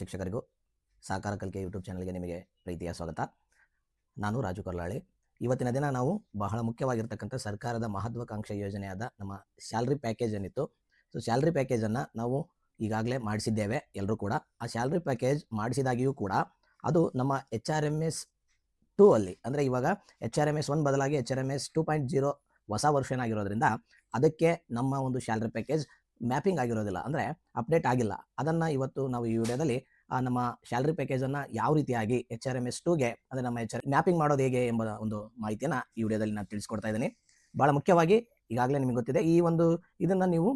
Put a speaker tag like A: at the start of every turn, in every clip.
A: ಶಿಕ್ಷಕರಿಗೂ ಸಹಕಾರ ಕಲಿಕೆ ಯೂಟ್ಯೂಬ್ ಚಾನಲ್ಗೆ ನಿಮಗೆ ಪ್ರೀತಿಯ ಸ್ವಾಗತ. ನಾನು ರಾಜು ಕರ್ಲಾಳಿ. ಇವತ್ತಿನ ದಿನ ನಾವು ಬಹಳ ಮುಖ್ಯವಾಗಿರ್ತಕ್ಕಂಥ ಸರ್ಕಾರದ ಮಹತ್ವಾಕಾಂಕ್ಷೆ ಯೋಜನೆಯಾದ ನಮ್ಮ ಸ್ಯಾಲ್ರಿ ಪ್ಯಾಕೇಜ್ ಏನಿತ್ತು, ಸೊ ಸ್ಯಾಲ್ರಿ ಪ್ಯಾಕೇಜನ್ನು ನಾವು ಈಗಾಗಲೇ ಮಾಡಿಸಿದ್ದೇವೆ ಎಲ್ಲರೂ ಕೂಡ. ಆ ಸ್ಯಾಲ್ರಿ ಪ್ಯಾಕೇಜ್ ಮಾಡಿಸಿದಾಗಿಯೂ ಕೂಡ ಅದು ನಮ್ಮ H R M S two ಅಲ್ಲಿ, ಅಂದರೆ ಇವಾಗ H R M S one ಬದಲಾಗಿ H R M S two point zero ಹೊಸ ವರ್ಷನ್ ಆಗಿರೋದ್ರಿಂದ ಅದಕ್ಕೆ ನಮ್ಮ ಒಂದು ಸ್ಯಾಲ್ರಿ ಪ್ಯಾಕೇಜ್ ಮ್ಯಾಪಿಂಗ್ ಆಗಿರೋದಿಲ್ಲ. ಅಂದರೆ ಅಪ್ಡೇಟ್ ಆಗಿಲ್ಲ. ಅದನ್ನು ಇವತ್ತು ನಾವು ಈ ವಿಡಿಯೋದಲ್ಲಿ ನಮ್ಮ ಸ್ಯಾಲ್ರಿ ಪ್ಯಾಕೇಜನ್ನು ಯಾವ ರೀತಿಯಾಗಿ ಎಚ್ ಆರ್ ಎಂ ಎಸ್ ಟೂಗೆ ಅಂದರೆ ನಮ್ಮ ಎಚ್ ಆರ್ ಮ್ಯಾಪಿಂಗ್ ಮಾಡೋದು ಹೇಗೆ ಎಂಬ ಒಂದು ಮಾಹಿತಿಯನ್ನು ಈ ವಿಡಿಯೋದಲ್ಲಿ ನಾನು ತಿಳಿಸ್ಕೊಡ್ತಾ ಇದ್ದೀನಿ. ಭಾಳ ಮುಖ್ಯವಾಗಿ ಈಗಾಗಲೇ ನಿಮಗೆ ಗೊತ್ತಿದೆ, ಈ ಒಂದು ಇದನ್ನು ನೀವು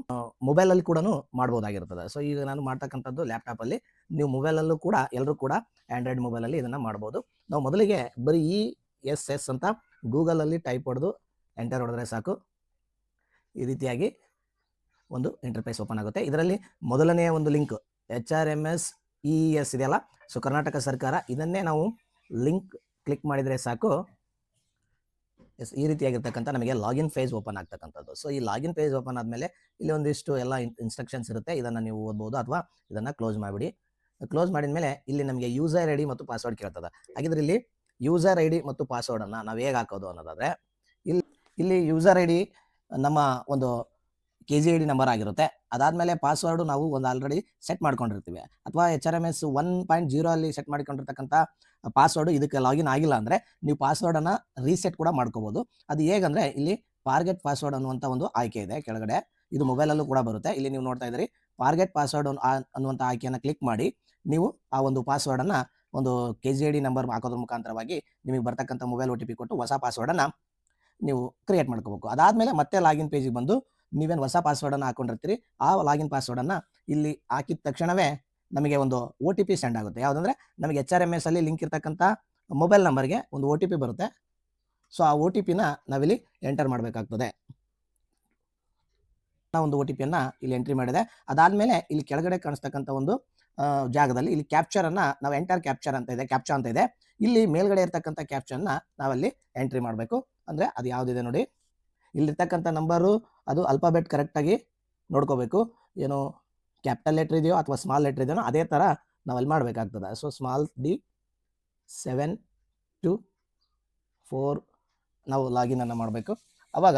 A: ಮೊಬೈಲಲ್ಲಿ ಕೂಡ ಮಾಡ್ಬೋದಾಗಿರ್ತದೆ. ಸೊ, ಈಗ ನಾನು ಮಾಡ್ತಕ್ಕಂಥದ್ದು ಲ್ಯಾಪ್ಟಾಪಲ್ಲಿ ನೀವು ಮೊಬೈಲಲ್ಲೂ ಕೂಡ, ಎಲ್ಲರೂ ಕೂಡ ಆ್ಯಂಡ್ರಾಯ್ಡ್ ಮೊಬೈಲಲ್ಲಿ ಇದನ್ನು ಮಾಡ್ಬೋದು. ನಾವು ಮೊದಲಿಗೆ ಬರೀ ಇ ಎಸ್ ಎಸ್ ಅಂತ ಗೂಗಲಲ್ಲಿ ಟೈಪ್ ಹೊಡೆದು ಎಂಟರ್ ಹೊಡೆದ್ರೆ ಸಾಕು. ಈ ರೀತಿಯಾಗಿ ಒಂದು ಇಂಟರ್ಫೇಸ್ ಓಪನ್ ಆಗುತ್ತೆ. ಇದರಲ್ಲಿ ಮೊದಲನೆಯ ಒಂದು link H R M S E S ಇದೆಯಲ್ಲ ಸೊ ಕರ್ನಾಟಕ ಸರ್ಕಾರ ಇದನ್ನೇ ನಾವು ಲಿಂಕ್ ಕ್ಲಿಕ್ ಮಾಡಿದರೆ ಸಾಕು. ಎಸ್ ಈ ರೀತಿಯಾಗಿರ್ತಕ್ಕಂಥ ನಮಗೆ ಲಾಗಿನ್ ಫೇಸ್ ಓಪನ್ ಆಗ್ತಕ್ಕಂಥದ್ದು. ಸೊ ಈ ಲಾಗಿನ್ ಫೇಸ್ ಓಪನ್ ಆದಮೇಲೆ ಇಲ್ಲಿ ಒಂದಿಷ್ಟು ಎಲ್ಲ ಇನ್ಸ್ಟ್ರಕ್ಷನ್ಸ್ ಇರುತ್ತೆ. ಇದನ್ನು ನೀವು ಓದ್ಬೋದು ಅಥವಾ ಇದನ್ನು ಕ್ಲೋಸ್ ಮಾಡಿಬಿಡಿ. ಕ್ಲೋಸ್ ಮಾಡಿದ ಮೇಲೆ ಇಲ್ಲಿ ನಮಗೆ ಯೂಸರ್ ಐ ಮತ್ತು ಪಾಸ್ವರ್ಡ್ ಕೇಳ್ತದೆ. ಹಾಗಿದ್ರೆ ಇಲ್ಲಿ ಯೂಸರ್ ಐ ಡಿ ಮತ್ತು ಪಾಸ್ವರ್ಡನ್ನು ನಾವು ಹೇಗೆ ಹಾಕೋದು ಅನ್ನೋದಾದರೆ ಇಲ್ಲಿ ಇಲ್ಲಿ ಯೂಸರ್ ಐ ಡಿ ನಮ್ಮ ಒಂದು K G I D number ಆಗಿರುತ್ತೆ. ಅದಾದಮೇಲೆ ಪಾಸ್ವರ್ಡು ನಾವು ಒಂದು ಆಲ್ರೆಡಿ ಸೆಟ್ ಮಾಡ್ಕೊಂಡಿರ್ತೀವಿ. ಅಥವಾ H R M S one point zero ಅಲ್ಲಿ ಸೆಟ್ ಮಾಡಿಕೊಂಡಿರ್ತಕ್ಕಂಥ ಪಾಸ್ವರ್ಡು ಇದಕ್ಕೆ ಲಾಗಿನ್ ಆಗಿಲ್ಲ ಅಂದರೆ ನೀವು ಪಾಸ್ವರ್ಡನ್ನು ರೀಸೆಟ್ ಕೂಡ ಮಾಡ್ಕೋಬೋದು. ಅದು ಹೇಗಂದರೆ ಇಲ್ಲಿ ಫಾರ್ಗೆಟ್ ಪಾಸ್ವರ್ಡ್ ಅನ್ನುವಂಥ ಒಂದು ಆಯ್ಕೆ ಇದೆ ಕೆಳಗಡೆ. ಇದು ಮೊಬೈಲಲ್ಲೂ ಕೂಡ ಬರುತ್ತೆ. ಇಲ್ಲಿ ನೀವು ನೋಡ್ತಾ ಇದ್ದೀರಿ ಫಾರ್ಗೆಟ್ ಪಾಸ್ವರ್ಡ್ ಅನ್ನುವಂಥ ಆಯ್ಕೆಯನ್ನು ಕ್ಲಿಕ್ ಮಾಡಿ, ನೀವು ಆ ಒಂದು ಪಾಸ್ವರ್ಡನ್ನು ಒಂದು K G I D number ಹಾಕೋದ್ರ ಮುಖಾಂತರವಾಗಿ ನಿಮಗೆ ಬರ್ತಕ್ಕಂಥ ಮೊಬೈಲ್ ಒ ಟಿ ಪಿ ಕೊಟ್ಟು ಹೊಸ ಪಾಸ್ವರ್ಡನ್ನು ನೀವು ಕ್ರಿಯೇಟ್ ಮಾಡ್ಕೋಬೇಕು. ಅದಾದಮೇಲೆ ಮತ್ತೆ ಲಾಗಿನ್ ಪೇಜಿಗೆ ಬಂದು ನೀವೇನು ಹೊಸ ಪಾಸ್ವರ್ಡನ್ನು ಹಾಕೊಂಡಿರ್ತೀರಿ, ಆ ಲಾಗಿನ್ ಪಾಸ್ವರ್ಡನ್ನು ಇಲ್ಲಿ ಹಾಕಿದ ತಕ್ಷಣವೇ ನಮಗೆ ಒಂದು ಒ ಟಿ ಪಿ ಸೆಂಡ್ ಆಗುತ್ತೆ. ಯಾವುದಂದ್ರೆ ನಮಗೆ ಎಚ್ ಆರ್ ಎಂ ಎಸ್ ಅಲ್ಲಿ ಲಿಂಕ್ ಇರ್ತಕ್ಕಂಥ ಮೊಬೈಲ್ ನಂಬರ್ಗೆ ಒಂದು ಒ ಟಿ ಪಿ ಬರುತ್ತೆ. ಸೊ ಆ ಒ ಟಿ ಪಿನ ನಾವಿಲ್ಲಿ ಎಂಟರ್ ಮಾಡಬೇಕಾಗ್ತದೆ. ಒಂದು ಒ ಟಿ ಪಿಯನ್ನು ಇಲ್ಲಿ ಎಂಟ್ರಿ ಮಾಡಿದೆ. ಅದಾದಮೇಲೆ ಇಲ್ಲಿ ಕೆಳಗಡೆ ಕಾಣಿಸ್ತಕ್ಕಂಥ ಒಂದು ಜಾಗದಲ್ಲಿ ಇಲ್ಲಿ ಕ್ಯಾಪ್ಚರನ್ನು ನಾವು ಎಂಟರ್ ಕ್ಯಾಪ್ಚರ್ ಅಂತ ಇದೆ ಕ್ಯಾಪ್ಚಾ ಅಂತ ಇದೆ. ಇಲ್ಲಿ ಮೇಲ್ಗಡೆ ಇರ್ತಕ್ಕಂಥ ಕ್ಯಾಪ್ಚರ್ನ ನಾವಲ್ಲಿ ಎಂಟ್ರಿ ಮಾಡಬೇಕು. ಅಂದರೆ ಅದು ಯಾವುದಿದೆ ನೋಡಿ. ಇಲ್ಲಿರ್ತಕ್ಕಂಥ ನಂಬರು ಅದು ಅಲ್ಫಾಬೆಟ್ ಕರೆಕ್ಟಾಗಿ ನೋಡ್ಕೋಬೇಕು. ಏನು ಕ್ಯಾಪಿಟಲ್ ಲೆಟ್ರ್ ಇದೆಯೋ ಅಥವಾ ಸ್ಮಾಲ್ ಲೆಟ್ರ್ ಇದೆಯೋ ಅದೇ ಥರ ನಾವು ಅಲ್ಲಿ ಮಾಡಬೇಕಾಗ್ತದೆ. So small D seven two four ನಾವು ಲಾಗಿನನ್ನು ಮಾಡಬೇಕು. ಅವಾಗ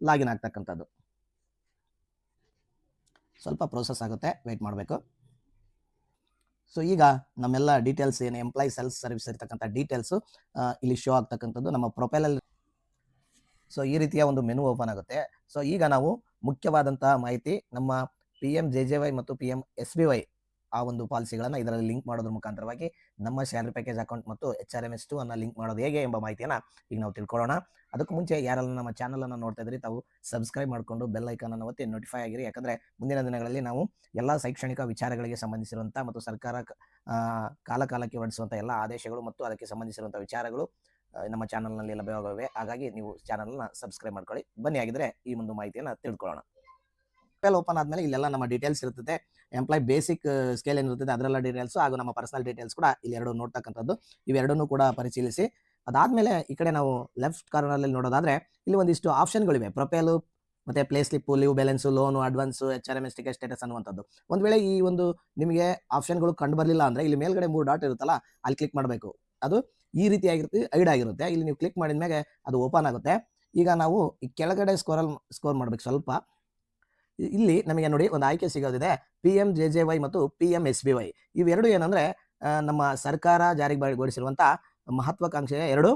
A: ಲಾಗಿನ್ ಆಗ್ತಕ್ಕಂಥದ್ದು. ಸ್ವಲ್ಪ ಪ್ರೋಸೆಸ್ ಆಗುತ್ತೆ ವೆಯ್ಟ್ ಮಾಡಬೇಕು. ಸೊ ಈಗ ನಮ್ಮೆಲ್ಲ ಡೀಟೇಲ್ಸ್ ಏನು ಎಂಪ್ಲಾಯ್ ಸೆಲ್ಫ್ ಸರ್ವಿಸ್ ಇರ್ತಕ್ಕಂಥ ಡೀಟೇಲ್ಸು ಇಲ್ಲಿ ಶೋ ಆಗ್ತಕ್ಕಂಥದ್ದು. ನಮ್ಮ ಪ್ರೊಫೈಲಲ್ಲಿ ಸೊ, ಈ ರೀತಿಯ ಒಂದು ಮೆನು ಓಪನ್ ಆಗುತ್ತೆ. ಸೊ, ಈಗ ನಾವು ಮುಖ್ಯವಾದಂತಹ ಮಾಹಿತಿ ನಮ್ಮ P M J J Y ಮತ್ತು P M S B Y ಆ ಒಂದು ಪಾಲಿಸಿಗಳನ್ನು ಇದರಲ್ಲಿ ಲಿಂಕ್ ಮಾಡೋದ್ರ ಮುಖಾಂತರವಾಗಿ ನಮ್ಮ ಸ್ಯಾಲರಿ ಪ್ಯಾಕೇಜ್ ಅಕೌಂಟ್ ಮತ್ತು H R M S two ಅನ್ನು ಲಿಂಕ್ ಮಾಡೋದು ಹೇಗೆ ಎಂಬ ಮಾಹಿತಿಯನ್ನ ಈಗ ನಾವು ತಿಳ್ಕೊಳ್ಳೋಣ. ಅದಕ್ಕೂ ಮುಂಚೆ ಯಾರೆಲ್ಲ ನಮ್ಮ ಚಾನಲನ್ನು ನೋಡ್ತಾ ಇದ್ರಿ, ತಾವು ಸಬ್ಸ್ಕ್ರೈಬ್ ಮಾಡಿಕೊಂಡು ಬೆಲ್ ಅನ್ನು ಒತ್ತಿ ನೋಟಿಫೈ ಆಗಿರಿ. ಯಾಕಂದರೆ ಮುಂದಿನ ದಿನಗಳಲ್ಲಿ ನಾವು ಎಲ್ಲ ಶೈಕ್ಷಣಿಕ ವಿಚಾರಗಳಿಗೆ ಸಂಬಂಧಿಸಿರುವಂಥ ಮತ್ತು ಸರ್ಕಾರ ಕಾಲಕಾಲಕ್ಕೆ ಹೊರಡಿಸುವಂಥ ಎಲ್ಲ ಆದೇಶಗಳು ಮತ್ತು ಅದಕ್ಕೆ ಸಂಬಂಧಿಸಿರುವಂಥ ವಿಚಾರಗಳು ನಮ್ಮ ಚಾನಲ್ನಲ್ಲಿ ಲಭ್ಯವಾಗಿವೆ ಹಾಗಾಗಿ ನೀವು ಚಾನಲ್ನ ಸಬ್ಸ್ಕ್ರೈಬ್ ಮಾಡ್ಕೊಳ್ಳಿ. ಬನ್ನಿ ಆಗಿದ್ರೆ ಈ ಒಂದು ಮಾಹಿತಿಯನ್ನು ತಿಳ್ಕೊಳ್ಳೋಣ. ಪೆಲ್ ಓಪನ್ ಆದಮೇಲೆ ಇಲ್ಲೆಲ್ಲ ನಮ್ಮ ಡೀಟೇಲ್ಸ್ ಇರುತ್ತೆ ಎಂಪ್ಲಾಯ್ ಬೇಸಿಕ್ ಸ್ಕೇಲ್ ಏನಿರುತ್ತದೆ ಅದರಲ್ಲ ಡೀಟೇಲ್ಸ್ ಹಾಗೂ ನಮ್ಮ ಪರ್ಸನಲ್ ಡೀಟೇಲ್ಸ್ ಕೂಡ ಇಲ್ಲಿ ಎರಡು ನೋಡ್ತಕ್ಕಂಥದ್ದು. ಇವೆರಡನ್ನೂ ಕೂಡ ಪರಿಶೀಲಿಸಿ. ಅದಾದಮೇಲೆ ಈ ಕಡೆ ನಾವು ಲೆಫ್ಟ್ ಕಾರ್ನರಲ್ಲಿ ನೋಡೋದಾದ್ರೆ ಇಲ್ಲಿ ಒಂದಿಷ್ಟು ಆಪ್ಷನ್ಗಳಿವೆ ಪ್ರೊಪೇಲು ಮತ್ತೆ pay slip leave balance loan advance H R M S status ಅನ್ನುವಂಥದ್ದು. ಒಂದು ವೇಳೆ ಈ ಒಂದು ನಿಮಗೆ ಆಪ್ಷನ್ಗಳು ಕಂಡು ಬರಲಿಲ್ಲ ಅಂದರೆ ಇಲ್ಲಿ ಮೇಲ್ಗಡೆ ಮೂರು ಡಾಟ್ ಇರುತ್ತಲ್ಲ, ಅಲ್ಲಿ ಕ್ಲಿಕ್ ಮಾಡಬೇಕು. ಅದು ಈ ರೀತಿಯಾಗಿರುತ್ತೆ ಐಡ್ ಆಗಿರುತ್ತೆ. ಇಲ್ಲಿ ನೀವು ಕ್ಲಿಕ್ ಮಾಡಿದ ಮೇಲೆ ಅದು ಓಪನ್ ಆಗುತ್ತೆ. ಈಗ ನಾವು ಈ ಕೆಳಗಡೆ ಸ್ಕೋರಲ್ಲಿ ಸ್ಕೋರ್ ಮಾಡ್ಬೇಕು ಸ್ವಲ್ಪ. ಇಲ್ಲಿ ನಮಗೆ ನೋಡಿ ಒಂದು ಆಯ್ಕೆ ಸಿಗೋದಿದೆ. P M J J Y ಮತ್ತು P M S B Y ಇವೆರಡು ಏನಂದ್ರೆ ನಮ್ಮ ಸರ್ಕಾರ ಜಾರಿಗೊಳಿಸಿರುವಂಥ ಮಹತ್ವಾಕಾಂಕ್ಷೆಯ ಎರಡು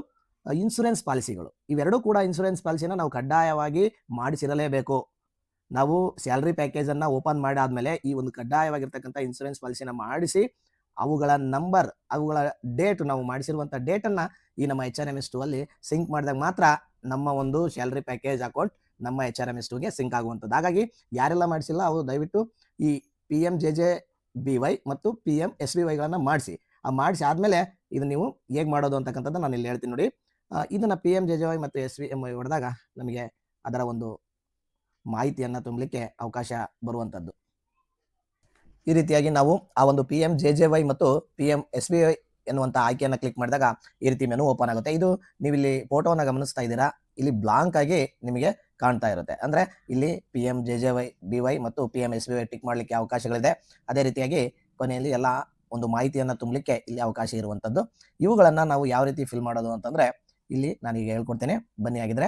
A: ಇನ್ಸೂರೆನ್ಸ್ ಪಾಲಿಸಿಗಳು ಇವೆರಡೂ ಕೂಡ ಇನ್ಸೂರೆನ್ಸ್ ಪಾಲಿಸಿನ ನಾವು ಕಡ್ಡಾಯವಾಗಿ ಮಾಡಿಸಿರಲೇಬೇಕು. ನಾವು ಸ್ಯಾಲ್ರಿ ಪ್ಯಾಕೇಜನ್ನು ಓಪನ್ ಮಾಡಾದ್ಮೇಲೆ ಈ ಒಂದು ಕಡ್ಡಾಯವಾಗಿರ್ತಕ್ಕಂಥ ಇನ್ಸೂರೆನ್ಸ್ ಪಾಲಿಸಿನ ಮಾಡಿಸಿ ಅವುಗಳ ನಂಬರ್, ಅವುಗಳ ಡೇಟ್ ನಾವು ಮಾಡಿಸಿರುವಂಥ ಡೇಟನ್ನು ಈ ನಮ್ಮ H R M S two ಅಲ್ಲಿ ಸಿಂಕ್ ಮಾಡಿದಾಗ ಮಾತ್ರ ನಮ್ಮ ಒಂದು ಸ್ಯಾಲ್ರಿ ಪ್ಯಾಕೇಜ್ ಅಕೌಂಟ್ ನಮ್ಮ ಎಚ್ ಆರ್ ಎಂ ಎಸ್ ಟುಗೆ ಸಿಂಕ್ ಆಗುವಂಥದ್ದು. ಹಾಗಾಗಿ ಯಾರೆಲ್ಲ ಮಾಡಿಸಿಲ್ಲ ಅವರು ದಯವಿಟ್ಟು ಈ P M J J B Y ಮತ್ತು ಪಿ ಎಂ ಎಸ್ ಬಿ ವೈಗಳನ್ನು ಮಾಡಿಸಿ. ಆ ಮಾಡಿಸಿ ಆದಮೇಲೆ ಇದು ನೀವು ಹೇಗೆ ಮಾಡೋದು ಅಂತಕ್ಕಂಥದ್ದು ನಾನು ಇಲ್ಲಿ ಹೇಳ್ತೀನಿ ನೋಡಿ. ಇದನ್ನು P M J J Y ಮತ್ತು ಎಸ್ ಬಿ ಎಂ ವೈ ಹೊಡೆದಾಗ ನಮಗೆ ಅದರ ಒಂದು ಮಾಹಿತಿಯನ್ನು ತುಂಬಲಿಕ್ಕೆ ಅವಕಾಶ ಬರುವಂಥದ್ದು. ಈ ರೀತಿಯಾಗಿ ನಾವು ಆ ಒಂದು P M J J Y ಮತ್ತು P M S B Y ಎನ್ನುವಂಥ ಆಯ್ಕೆಯನ್ನು ಕ್ಲಿಕ್ ಮಾಡಿದಾಗ ಈ ರೀತಿ ಮೆನು ಓಪನ್ ಆಗುತ್ತೆ. ಇದು ನೀವು ಇಲ್ಲಿ ಫೋಟೋವನ್ನು ಗಮನಿಸ್ತಾ ಇದ್ದೀರಾ? ಇಲ್ಲಿ ಬ್ಲಾಂಕ್ ಆಗಿ ನಿಮಗೆ ಕಾಣ್ತಾ ಇರುತ್ತೆ. ಅಂದ್ರೆ ಇಲ್ಲಿ P M J J Y B Y ಮತ್ತು P M S B Y tick ಮಾಡಲಿಕ್ಕೆ ಅವಕಾಶಗಳಿದೆ. ಅದೇ ರೀತಿಯಾಗಿ ಕೊನೆಯಲ್ಲಿ ಎಲ್ಲ ಒಂದು ಮಾಹಿತಿಯನ್ನು ತುಂಬಲಿಕ್ಕೆ ಇಲ್ಲಿ ಅವಕಾಶ ಇರುವಂಥದ್ದು ಇವುಗಳನ್ನು ನಾವು ಯಾವ ರೀತಿ ಫಿಲ್ ಮಾಡೋದು ಅಂತಂದರೆ ಇಲ್ಲಿ ನಾನೀಗ ಹೇಳ್ಕೊಡ್ತೇನೆ. ಬನ್ನಿ ಆಗಿದ್ರೆ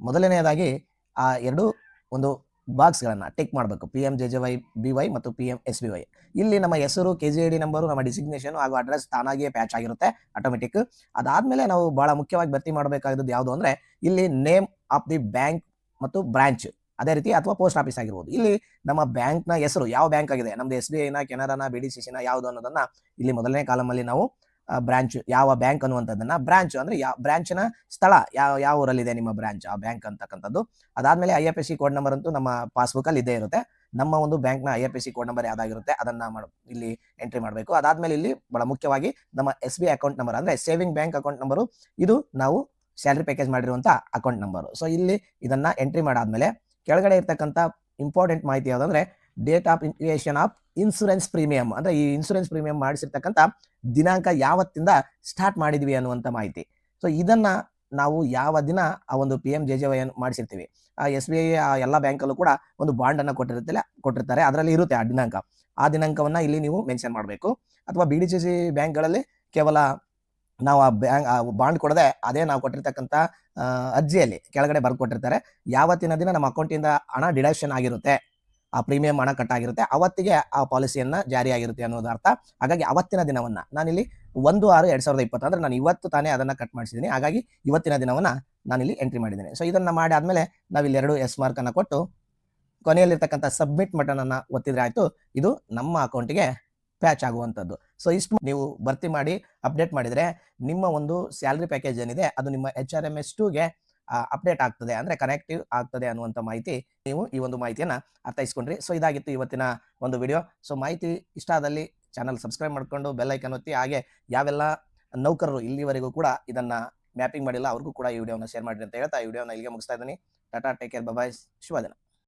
A: ಮೊದಲನೆಯದಾಗಿ ಆ ಎರಡು ಒಂದು ಬಾಕ್ಸ್ಗಳನ್ನು ಟಿಕ್ ಮಾಡಬೇಕು. P M J J Y B Y ಮತ್ತು P M S B Y ಇಲ್ಲಿ ನಮ್ಮ ಹೆಸರು K G I D number ನಮ್ಮ ಡಿಸಿಗ್ನೇಷನ್ ಹಾಗೂ ಅಡ್ರೆಸ್ ತಾನಾಗಿಯೇ ಪ್ಯಾಚ್ ಆಗಿರುತ್ತೆ ಆಟೋಮೆಟಿಕ್ ಅದಾದಮೇಲೆ ನಾವು ಭಾಳ ಮುಖ್ಯವಾಗಿ ಭರ್ತಿ ಮಾಡಬೇಕಾಗಿದ್ದು ಯಾವುದು ಅಂದರೆ, ಇಲ್ಲಿ ನೇಮ್ ಆಫ್ ದಿ ಬ್ಯಾಂಕ್ ಮತ್ತು ಬ್ರಾಂಚ್ ಅದೇ ರೀತಿ ಅಥವಾ ಪೋಸ್ಟ್ ಆಫೀಸ್ ಆಗಿರ್ಬೋದು. ಇಲ್ಲಿ ನಮ್ಮ ಬ್ಯಾಂಕ್ನ ಹೆಸರು ಯಾವ ಬ್ಯಾಂಕ್ ಆಗಿದೆ? ನಮ್ದು ಎಸ್ ಬಿ ಐನ ಕೆನರಾನ ಬಿ ಡಿ ಸಿ ಸಿನ ಯಾವುದು ಅನ್ನೋದನ್ನ ಇಲ್ಲಿ ಮೊದಲನೇ ಕಾಲಮಲ್ಲಿ ನಾವು ಬ್ರಾಂಚ್ ಯಾವ ಬ್ಯಾಂಕ್ ಅನ್ನುವಂಥದ್ದನ್ನ ಬ್ರಾಂಚ್ ಅಂದ್ರೆ ಯಾವ ಬ್ರಾಂಚ್ನ ಸ್ಥಳ, ಯಾವ ಯಾವ ಊರಲ್ಲಿದೆ ನಿಮ್ಮ ಬ್ರಾಂಚ್ ಆ ಬ್ಯಾಂಕ್ ಅಂತಕ್ಕಂಥದ್ದು. ಅದಾದ್ಮೇಲೆ I F S C code number ಅಂತೂ ನಮ್ಮ ಪಾಸ್ಬುಕ್ ಅಲ್ಲಿ ಇದೇ ಇರುತ್ತೆ. ನಮ್ಮ ಒಂದು ಬ್ಯಾಂಕ್ನ I F S C code number ಯಾವ್ದಾಗಿರುತ್ತೆ, ಅದನ್ನ ಇಲ್ಲಿ ಎಂಟ್ರಿ ಮಾಡಬೇಕು. ಅದಾದ್ಮೇಲೆ ಇಲ್ಲಿ ಬಹಳ ಮುಖ್ಯವಾಗಿ ನಮ್ಮ ಎಸ್ ಬಿ ಅಕೌಂಟ್ ನಂಬರ್ ಅಂದ್ರೆ ಸೇವಿಂಗ್ ಬ್ಯಾಂಕ್ ಅಕೌಂಟ್ ನಂಬರು ಇದು ನಾವು ಸ್ಯಾಲ್ರಿ ಪ್ಯಾಕೇಜ್ ಮಾಡಿರುವಂತ ಅಕೌಂಟ್ ನಂಬರ್ ಸೊ ಇಲ್ಲಿ ಇದನ್ನ ಎಂಟ್ರಿ ಮಾಡಾದ್ಮೇಲೆ ಕೆಳಗಡೆ ಇರ್ತಕ್ಕಂಥ ಇಂಪಾರ್ಟೆಂಟ್ ಮಾಹಿತಿ ಯಾವುದಂದ್ರೆ date of inception of insurance premium ಅಂದ್ರೆ ಈ ಇನ್ಸೂರೆನ್ಸ್ ಪ್ರೀಮಿಯಂ ಮಾಡಿಸಿರ್ತಕ್ಕಂಥ ದಿನಾಂಕ ಯಾವತ್ತಿಂದ ಸ್ಟಾರ್ಟ್ ಮಾಡಿದ್ವಿ ಅನ್ನುವಂಥ ಮಾಹಿತಿ. ಸೊ ಇದನ್ನ ನಾವು ಯಾವ ದಿನ ಆ ಒಂದು P M J J Y ಮಾಡಿಸಿರ್ತೀವಿ. ಆ ಎಸ್ ಬಿ ಐ ಎಲ್ಲ ಬ್ಯಾಂಕಲ್ಲೂ ಕೂಡ ಒಂದು ಬಾಂಡ್ ಅನ್ನು ಕೊಟ್ಟಿರುತ್ತಲ್ಲ, ಕೊಟ್ಟಿರ್ತಾರೆ. ಅದರಲ್ಲಿ ಇರುತ್ತೆ ಆ ದಿನಾಂಕ. ಆ ದಿನಾಂಕವನ್ನ ಇಲ್ಲಿ ನೀವು ಮೆನ್ಷನ್ ಮಾಡಬೇಕು. ಅಥವಾ ಬಿ ಡಿ ಸಿ ಸಿ ಬ್ಯಾಂಕ್ಗಳಲ್ಲಿ ಕೇವಲ ನಾವು ಆ ಬ್ಯಾಂಕ್ ಬಾಂಡ್ ಕೊಡದೆ ಅದೇ ನಾವು ಕೊಟ್ಟಿರ್ತಕ್ಕಂಥ ಅರ್ಜಿಯಲ್ಲಿ ಕೆಳಗಡೆ ಬರ್ಕೊಟ್ಟಿರ್ತಾರೆ. ಯಾವತ್ತಿನ ದಿನ ನಮ್ಮ ಅಕೌಂಟಿಂದ ಹಣ ಡಿಡಕ್ಷನ್ ಆಗಿರುತ್ತೆ. ಆ ಪ್ರೀಮಿಯಂ ಹಣ ಕಟ್ ಆಗಿರುತ್ತೆ ಅವತ್ತಿಗೆ ಆ ಪಾಲಿಸಿಯನ್ನ ಜಾರಿಯಾಗಿರುತ್ತೆ ಅನ್ನೋದು ಅರ್ಥ. ಹಾಗಾಗಿ ಅವತ್ತಿನ ದಿನವನ್ನ ನಾನಿಲ್ಲಿ ಒಂದು ಆರು ಎರಡ್ ಸಾವಿರದ ಇಪ್ಪತ್ತು ಅಂದ್ರೆ ನಾನು ಇವತ್ತು ತಾನೇ ಅದನ್ನ ಕಟ್ ಮಾಡಿಸಿದ್ದೀನಿ. ಹಾಗಾಗಿ ಇವತ್ತಿನ ದಿನವನ್ನ ನಾನಿಲ್ಲಿ ಎಂಟ್ರಿ ಮಾಡಿದ್ದೀನಿ. ಸೊ ಇದನ್ನ ಮಾಡಿ ಆದ್ಮೇಲೆ ನಾವಿಲ್ಲಿ ಎರಡು ಎಸ್ ಮಾರ್ಕ್ ಅನ್ನ ಕೊಟ್ಟು ಕೊನೆಯಲ್ಲಿರ್ತಕ್ಕಂಥ ಸಬ್ಮಿಟ್ ಬಟನ್ ಅನ್ನ ಒತ್ತಿದ್ರೆ ಆಯ್ತು. ಇದು ನಮ್ಮ ಅಕೌಂಟಿಗೆ ಪ್ಯಾಚ್ ಆಗುವಂಥದ್ದು. ಸೊ ಇಷ್ಟು ನೀವು ಭರ್ತಿ ಮಾಡಿ ಅಪ್ಡೇಟ್ ಮಾಡಿದ್ರೆ ನಿಮ್ಮ ಒಂದು ಸ್ಯಾಲ್ರಿ ಪ್ಯಾಕೇಜ್ ಏನಿದೆ, ಅದು ನಿಮ್ಮ ಎಚ್ ಆರ್ ಎಂ ಎಸ್ ಟೂಗೆ ಅಪ್ಡೇಟ್ ಆಗ್ತದೆ ಅಂದ್ರೆ ಕನೆಕ್ಟಿವ್ ಆಗ್ತದೆ ಅನ್ನುವಂಥ ಮಾಹಿತಿ ನೀವು ಈ ಒಂದು ಮಾಹಿತಿಯನ್ನ ಅರ್ಥೈಸ್ಕೊಂಡ್ರಿ. ಸೊ ಇದಾಗಿತ್ತು ಇವತ್ತಿನ ಒಂದು ವಿಡಿಯೋ ಸೊ ಮಾಹಿತಿ ಇಷ್ಟ ಆದಲ್ಲಿ ಚಾನಲ್ ಸಬ್ಸ್ಕ್ರೈಬ್ ಮಾಡ್ಕೊಂಡು ಬೆಲ್ ಐಕನ್ ಒತ್ತಿ, ಹಾಗೆ ಯಾವೆಲ್ಲ ನೌಕರರು ಇಲ್ಲಿವರೆಗೂ ಕೂಡ ಇದನ್ನ ಮ್ಯಾಪಿಂಗ್ ಮಾಡಿಲ್ಲ, ಅವ್ರಿಗೂ ಕೂಡ ಈ ವಿಡಿಯೋನ ಶೇರ್ ಮಾಡಿರಿ ಅಂತ ಹೇಳ್ತಾ ಈ ವಿಡಿಯೋನ ಇಲ್ಲಿಗೆ ಮುಗಿಸ್ತಾ ಇದ್ದೀನಿ. Tata take care bye bye ಶುಭ ದಿನ.